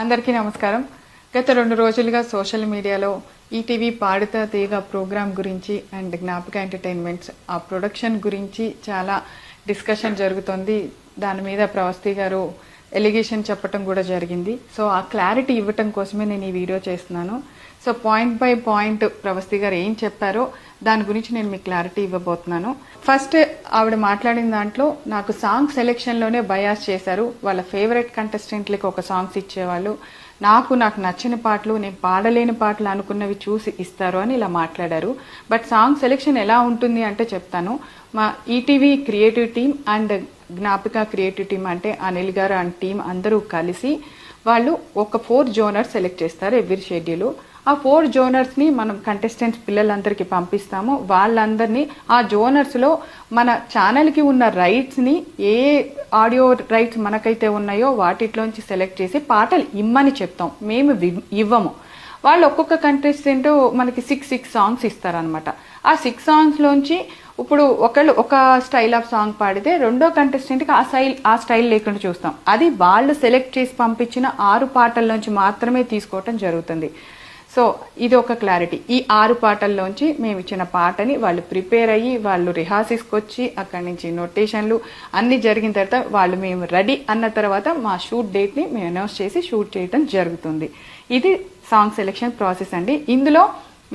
అందరికీ నమస్కారం. గత రెండు రోజులుగా సోషల్ మీడియాలో ఈటీవీ పాడుతా తీగ ప్రోగ్రాం గురించి అండ్ జ్ఞాపక ఎంటర్టైన్మెంట్స్ ఆ ప్రొడక్షన్ గురించి చాలా డిస్కషన్ జరుగుతోంది. దాని మీద ప్రవస్తి గారు ఎలిగేషన్ చెప్పటం కూడా జరిగింది. సో ఆ క్లారిటీ ఇవ్వటం కోసమే నేను ఈ వీడియో చేస్తున్నాను. So point by point Pravasti గారు ఏం చెప్పారో దాని గురించి నేను మీకు క్లారిటీ ఇవ్వబోతున్నాను. ఫస్ట్ ఆవిడ మాట్లాడిన దాంట్లో నాకు సాంగ్ సెలెక్షన్లోనే బయాస్ చేశారు. వాళ్ళ ఫేవరెట్ కంటెస్టెంట్లకి ఒక సాంగ్స్ ఇచ్చేవాళ్ళు. నాకు నాకు నచ్చిన పాటలు నేను పాడలేని పాటలు అనుకున్నవి చూసి ఇస్తారు అని ఇలా మాట్లాడారు. బట్ సాంగ్ సెలెక్షన్ ఎలా ఉంటుంది అంటే చెప్తాను. మా ETV creative team and Gnapika creative team అంటే అనిల్ గారు అండ్ టీం అందరూ కలిసి వాళ్ళు ఒక ఫోర్ జోనర్ సెలెక్ట్ చేస్తారు ఎవ్రీ షెడ్యూల్ ఆ ఫోర్ జోనర్స్ని మనం కంటెస్టెంట్స్ పిల్లలందరికీ పంపిస్తాము. వాళ్ళందరినీ ఆ జోనర్స్లో మన ఛానల్కి ఉన్న రైట్స్ని ఏ ఆడియో రైట్స్ మనకైతే ఉన్నాయో వాటిలోంచి సెలెక్ట్ చేసి పాటలు ఇమ్మని చెప్తాం. మేము ఇవ్వము. వాళ్ళు ఒక్కొక్క కంటెస్టెంట్ మనకి సిక్స్ సిక్స్ సాంగ్స్ ఇస్తారనమాట ఆ సిక్స్ సాంగ్స్లోంచి ఇప్పుడు ఒకళ్ళు ఒక స్టైల్ ఆఫ్ సాంగ్ పాడితే రెండో కంటెస్టెంట్కి ఆ స్టైల్ ఆ స్టైల్ లేకుండా చూస్తాం. అది వాళ్ళు సెలెక్ట్ చేసి పంపించిన ఆరు పాటల్లోంచి మాత్రమే తీసుకోవటం జరుగుతుంది. సో ఇది ఒక క్లారిటీ ఈ ఆరు పాటల్లోంచి మేము ఇచ్చిన పాటని వాళ్ళు ప్రిపేర్ అయ్యి వాళ్ళు రిహార్సిస్కి వచ్చి అక్కడి నుంచి నోటేషన్లు అన్ని జరిగిన తర్వాత వాళ్ళు మేము రెడీ అన్న తర్వాత మా షూట్ డేట్ని మేము అనౌన్స్ చేసి షూట్ చేయడం జరుగుతుంది. ఇది సాంగ్ సెలెక్షన్ ప్రాసెస్ అండి. ఇందులో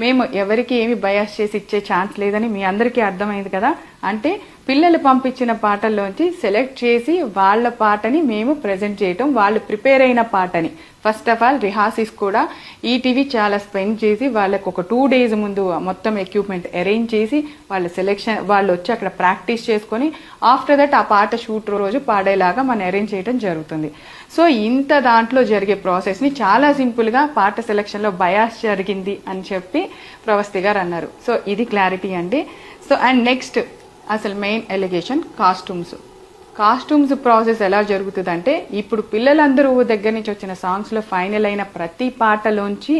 మేము ఎవరికి ఏమి బయాస్ చేసి ఇచ్చే ఛాన్స్ లేదని మీ అందరికీ అర్థమైంది కదా? అంటే పిల్లలు పంపించిన పాటల్లోంచి సెలెక్ట్ చేసి వాళ్ళ పాటని మేము ప్రజెంట్ చేయటం వాళ్ళు ప్రిపేర్ అయిన పాటని. ఫస్ట్ ఆఫ్ ఆల్ రిహార్సల్స్ కూడా ఈటీవీ చాలా స్పెండ్ చేసి వాళ్ళకు ఒక టూ డేస్ ముందు మొత్తం ఎక్విప్మెంట్ అరేంజ్ చేసి వాళ్ళ సెలెక్షన్ వాళ్ళు వచ్చి అక్కడ ప్రాక్టీస్ చేసుకొని ఆఫ్టర్ దట్ ఆ పాట షూట్ రోజు పాడేలాగా మనం అరేంజ్ చేయడం జరుగుతుంది. సో ఇంత దాంట్లో జరిగే ప్రాసెస్ని చాలా సింపుల్గా పాట సెలెక్షన్లో బయాస్ జరిగింది అని చెప్పి ప్రవస్తి గారు అన్నారు. సో ఇది క్లారిటీ అండి. సో అండ్ నెక్స్ట్ అసలు main allegation costumes costumes process ఎలా జరుగుతుందంటే ఇప్పుడు పిల్లలందరూ దగ్గర నుంచి వచ్చిన సాంగ్స్లో ఫైనల్ అయిన ప్రతి పాటలోంచి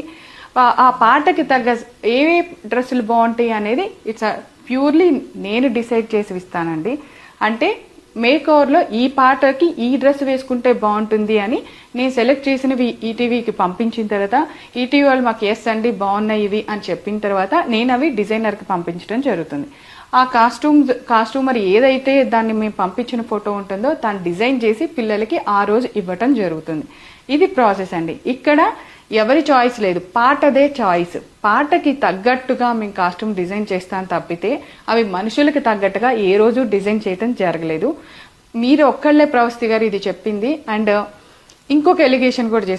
ఆ- పాటకి తగ్గ ఏ డ్రెస్సులు బాగుంటాయి అనేది ఇట్స్ ప్యూర్లీ నేను డిసైడ్ చేసి ఇస్తానండి. అంటే మేక్ ఓవర్లో ఈ పాటకి ఈ డ్రెస్ వేసుకుంటే బాగుంటుంది అని నేను సెలెక్ట్ చేసినవి ఈటీవీకి పంపించిన తర్వాత ఈటీవీ వాళ్ళు మాకు ఎస్ అండి బాగున్నాయి ఇవి అని చెప్పిన తర్వాత నేను అవి డిజైనర్కి పంపించడం జరుగుతుంది. ఆ కాస్ట్యూమ్ కాస్ట్యూమర్ ఏదైతే దాన్ని మేము పంపించిన ఫోటో ఉంటుందో దాన్ని డిజైన్ చేసి పిల్లలకి ఆ రోజు ఇవ్వటం జరుగుతుంది. ఇది ప్రాసెస్ అండి. ఇక్కడ ఎవరి చాయిస్ లేదు. పాటదే చాయిస్ పాటకి తగ్గట్టుగా మేము కాస్ట్యూమ్ డిజైన్ చేస్తాను తప్పితే అవి మనుషులకి తగ్గట్టుగా ఏ రోజు డిజైన్ చేయటం జరగలేదు. మీరు ఒక్కళ్ళే ప్రవస్తి గారు ఇది చెప్పింది. అండ్ ఇంకొక ఎలిగేషన్ కూడా